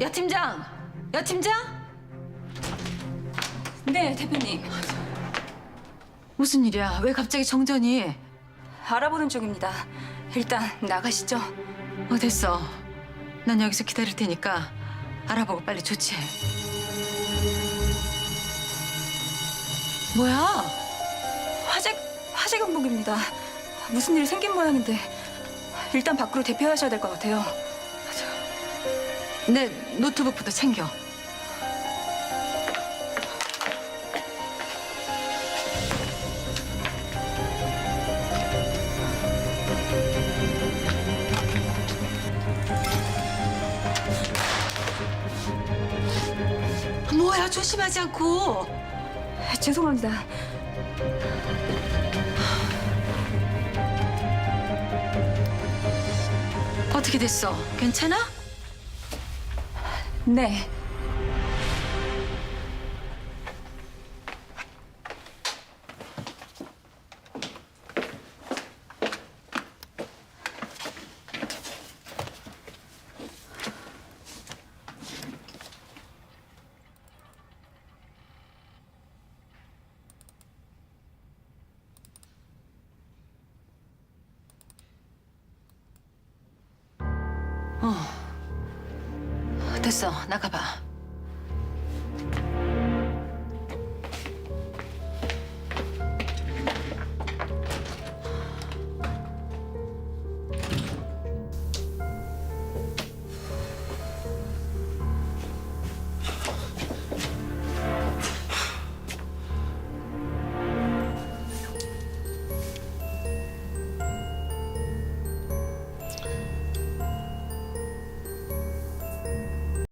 야 팀장! 야 팀장! 네, 대표님. 무슨 일이야? 왜 갑자기 정전이? 알아보는 중입니다. 일단 나가시죠. 어 됐어. 난 여기서 기다릴 테니까 알아보고 빨리 조치해. 뭐야? 화재 화재 경보입니다. 무슨 일이 생긴 모양인데 일단 밖으로 대피하셔야 될 것 같아요. 내 노트북부터 챙겨. 뭐야 조심하지 않고 죄송합니다. 어떻게 됐어? 괜찮아? 네. 됐어 나가봐.